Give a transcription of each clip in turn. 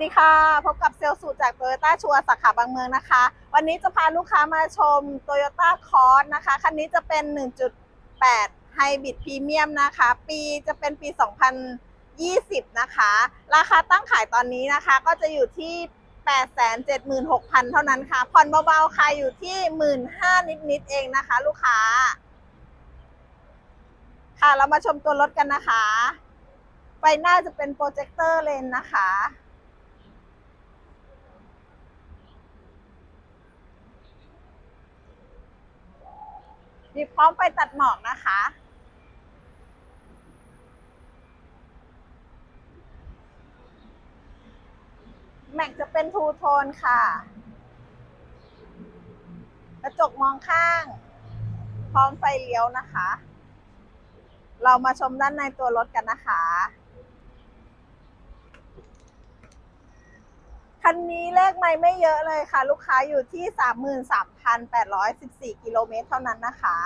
สวัสดีค่ะพบกับเซลล์สูตรจากโตโยต้าชัวสาขาบางเมืองนะคะ วันนี้จะพาลูกค้ามาชม Toyota c o r s นะคะ คันนี้จะเป็น 1.8 Hybrid Premium นะคะ ปีจะเป็นปี 2020 นะคะ ราคาตั้งขายตอนนี้นะคะ ก็จะอยู่ที่ 876,000 เท่านั้นค่ะ ผ่อนเบาๆค่ะอยู่ที่ 15,000 นิดๆเองนะคะ ลูกค้า ค่ะเรามาชมตัวรถกันนะคะ ไฟหน้าจะเป็นโปรเจคเตอร์เลนนะคะีพร้อมไปตัดหมอกนะคะ แม็กจะเป็นทูโทนค่ะ กระจกมองข้าง พร้อมไฟเลี้ยวนะคะ เรามาชมด้านในตัวรถกันนะคะ คันนี้เลขไม่ไม่เยอะเลยค่ะ ลูกค้าอยู่ที่ 33,814 กิโลเมตรเท่านั้นนะคะ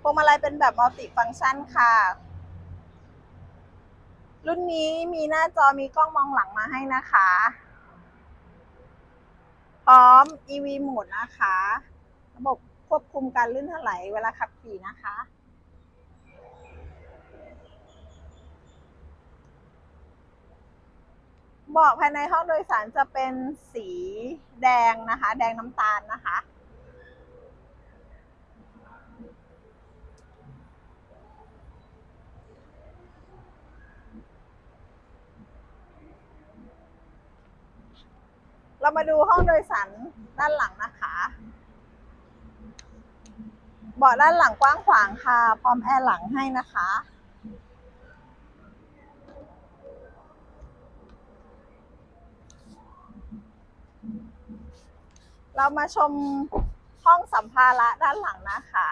พวงมาลัยเป็นแบบมัลติฟังก์ชันค่ะ รุ่นนี้มีหน้าจอมีกล้องมองหลังมาให้นะคะ พร้อม EV โหมดนะคะ ระบบควบคุมการลื่นถลายเวลาขับขี่นะคะ เบาะภายในห้องโดยสารจะเป็นสีแดงนะคะ แดงน้ำตาลนะคะ เรามาดูห้องโดยสารด้านหลังนะคะเบาะด้านหลังกว้างขวางค่ะ พร้อมแอร์หลังให้นะคะ เรามาชมห้องสัมภาระด้านหลังนะคะ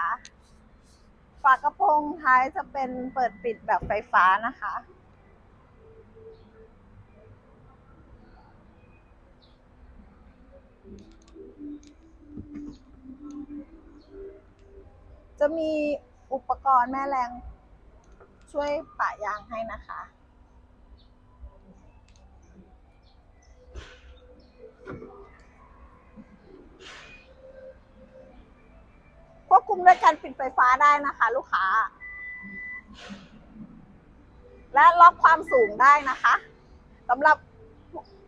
ฝากระโปรงท้ายจะเป็นเปิดปิดแบบไฟฟ้านะคะ จะมีอุปกรณ์แม่แรงช่วยปะยางให้นะคะ บคุมด้วยการปิดไฟฟ้าได้นะคะ ลูกค้า และล็อกความสูงได้นะคะสำหรับ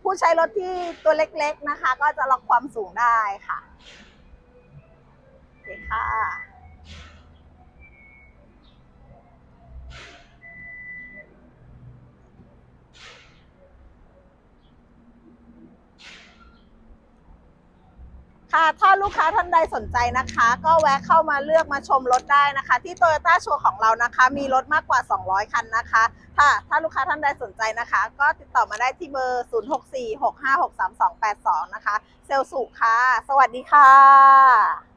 ผู้ใช้รถที่ตัวเล็กๆนะคะ ก็จะล็อกความสูงได้ค่ะโอเคค่ะ ค่ะถ้าลูกค้าท่านใดสนใจนะคะ ก็แวะเข้ามาเลือกมาชมรถได้นะคะ ที่โตโยต้าโชว์ของเรานะคะ มีรถมากกว่า 200 คันนะคะถ้าถ้าลูกค้าท่านใดสนใจนะคะ ก็ติดต่อมาได้ที่เบอร์ 0646563282 นะคะ เซลสุค่ะ สวัสดีค่ะ